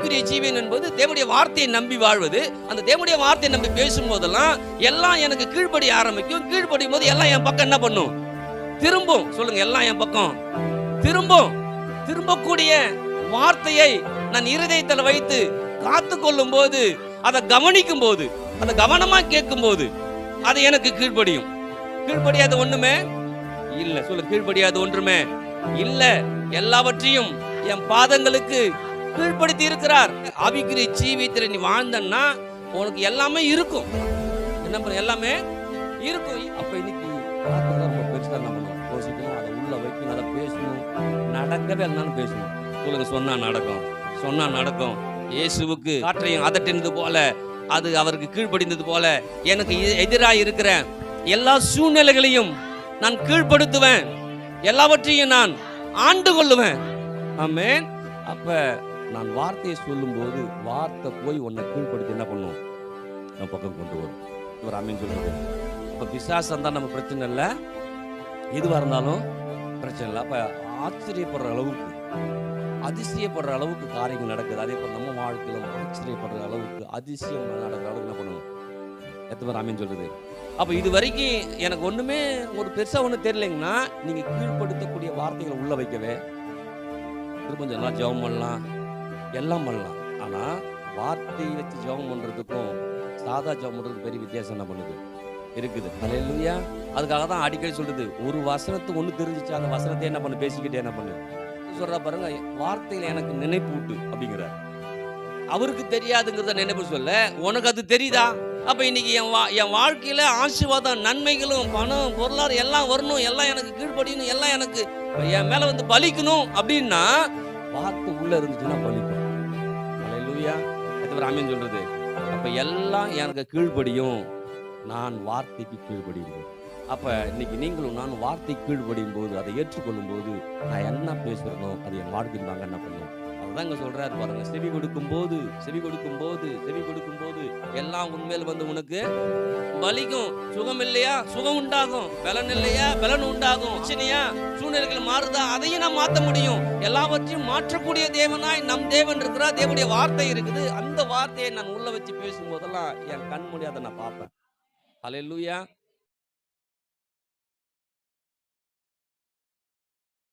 ஆவிக்குரிய ஜீவன் என்பது தேவனுடைய வார்த்தையை நம்பி வாழ்வது. அந்த தேவனுடைய வார்த்தையை நம்பி பேசும்போதெல்லாம் எல்லாம் எனக்கு கீழ்ப்படிய ஆரம்பிக்கும். கீழ்ப்படியும் போது எல்லாம் என் பக்கம் என்ன பண்ணும்? திரும்பும். சொல்லுங்க எல்லாம் என் பக்கம். திரும்பும். திரும்பக்கூடிய வார்த்தையை நான் இருதயத்தில் வைத்து காத்து கொள்ளும் போது அதை கவனிக்கும் போது அதை கவனமா கேட்கும் போது அது எனக்கு கீழ்ப்படியும். கீழ்ப்படியாத ஒண்ணுமே இல்ல. சொல்லு கீழ்ப்படியாத ஒன்றுமே இல்ல. எல்லாவற்றையும் என் பாதங்களுக்கு கீழ்ப்படுத்தி இருக்கிறார் ஆவிக்குரிய ஜீவியத்தில் நீ வாழ்ந்தன்னா உனக்கு எல்லாமே இருக்கும். என்ன பண்ண எல்லாமே இருக்கும். அப்ப இன்னைக்கு வார்த்தை ரொம்ப பெருசா நம்ம யோசிக்கணும் அதை உள்ள வைக்கணும் அதை பேசணும். நடக்கவே இல்லைனாலும் பேசணும். சொல்லுங்க சொன்னா நடக்கும். சொன்னா நடக்கும். இயேசுவுக்கு காற்றையும் அதட்டினது போல அது அவருக்கு கீழ்ப்படிந்தது போல எனக்கு எதிராக இருக்கிற எல்லா சூழ்நிலைகளையும் நான் கீழ்ப்படுத்துவேன். எல்லாவற்றையும் நான் ஆண்டு கொள்ளுவேன். ஆமென். அப்போ நான் வார்த்தையை சொல்லும்போது வார்த்தை போய் உன்னை கீழ்ப்படுத்தி என்ன பண்ணும்? நம்ம பக்கம் கொண்டு வரும். ஒரு அமீன் சொல்லுவோம் இப்போ பிசாசம் தான் நம்ம பிரச்சனை இல்லை. எதுவாக இருந்தாலும் பிரச்சனை இல்லை. அப்போ ஆச்சரியப்படுற அளவுக்கு அதிசயப்படுற அளவுக்கு காரியங்கள் நடக்குது. அதே போல் நம்ம வாழ்க்கையில் ஆச்சரியப்படுற அளவுக்கு அதிசயம் நடக்கிற அளவுக்கு என்ன பண்ணுவோம் எத்தனை பேர் அமீன் அப்போ இது வரைக்கும் எனக்கு ஒன்றுமே ஒரு பெருசாக ஒன்றும் தெரியலைங்கன்னா நீங்கள் கீழ்ப்படுத்தக்கூடிய வார்த்தைகளை உள்ள வைக்கவே கொஞ்சம் நல்லா ஜெபம் பண்ணலாம். எல்லாம் பண்ணலாம். ஆனால் வார்த்தையை வச்சு ஜெபம் பண்ணுறதுக்கும் சாதா ஜெபம் பண்ணுறதுக்கு பெரிய வித்தியாசம் என்ன பண்ணுது? இருக்குது. அல்லேலூயா அதுக்காக தான் அடிக்கடி சொல்றது ஒரு வசனத்துக்கு ஒன்று தெரிஞ்சிச்சு அந்த வசனத்தை என்ன பண்ணு? பேசிக்கிட்டே என்ன பண்ணு? சொல்றா பாருங்க வார்த்தையில் எனக்கு நினைப்பு விட்டு அப்படிங்கிறார் அவருக்கு தெரியாதுங்கிறத நினைப்பு சொல்ல உனக்கு அது தெரியுதா? அப்போ இன்னைக்கு என் வா என் வாழ்க்கையில் ஆசீர்வாதம் நன்மைகளும் பணம் பொருளாதாரம் எல்லாம் வரணும். எல்லாம் எனக்கு கீழ்படியணும் எல்லாம் எனக்கு என் மேலே வந்து பலிக்கணும் அப்படின்னா வார்த்தை உள்ள இருந்துச்சுன்னா பலிக்கும் லூயா அது ராமியன் சொல்றது. அப்ப எல்லாம் எனக்கு கீழ்படியும் நான் வார்த்தைக்கு கீழ்படியும் அப்ப இன்னைக்கு நீங்களும் நான் வார்த்தை கீழ்படியும் போது அதை ஏற்றுக்கொள்ளும் போது நான் என்ன பேசுறேனோ அது என் வாழ்க்கையில் நாங்கள் என்ன பண்ணுவோம்? அதாங்க இங்க சொல்றாரு. பாருங்க செவி கொடுக்கும் போது செவி கொடுக்கும் போது செவி கொடுக்கும் போது எல்லாம் உண்மையில் வந்து உனக்கு வலிக்கும். சுகம் இல்லையா? சுகம் உண்டாகும். பலன் இல்லையா? பலன் உண்டாகும். பிரச்சனையா? சூழ்நிலைகள் மாறுதா? அதையும் நான் மாற்ற முடியும். எல்லாவற்றையும் மாற்றக்கூடிய தேவனாய் நம் தேவன் இருக்கிறா தேவனுடைய வார்த்தை இருக்குது. அந்த வார்த்தையை நான் உள்ள வச்சு பேசும்போதெல்லாம் என் கண் முடியாத நான் பார்ப்பேன். அல்லேலூயா